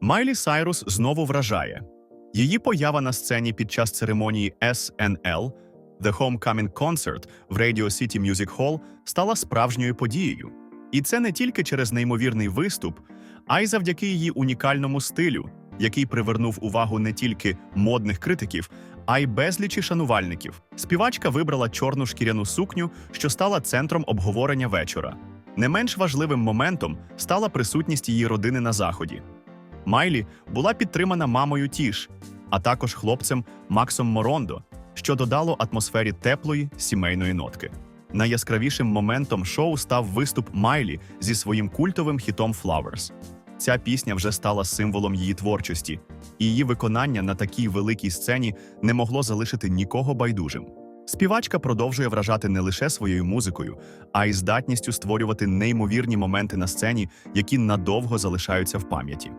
Майлі Сайрус знову вражає. Її поява на сцені під час церемонії SNL The Homecoming Concert в Radio City Music Hall стала справжньою подією. І це не тільки через неймовірний виступ, а й завдяки її унікальному стилю, який привернув увагу не тільки модних критиків, а й безлічі шанувальників. Співачка вибрала чорну шкіряну сукню, що стала центром обговорення вечора. Не менш важливим моментом стала присутність її родини на заході. Майлі була підтримана мамою Тіш, а також хлопцем Максом Морондо, що додало атмосфері теплої сімейної нотки. Найяскравішим моментом шоу став виступ Майлі зі своїм культовим хітом Flowers. Ця пісня вже стала символом її творчості, і її виконання на такій великій сцені не могло залишити нікого байдужим. Співачка продовжує вражати не лише своєю музикою, а й здатністю створювати неймовірні моменти на сцені, які надовго залишаються в пам'яті.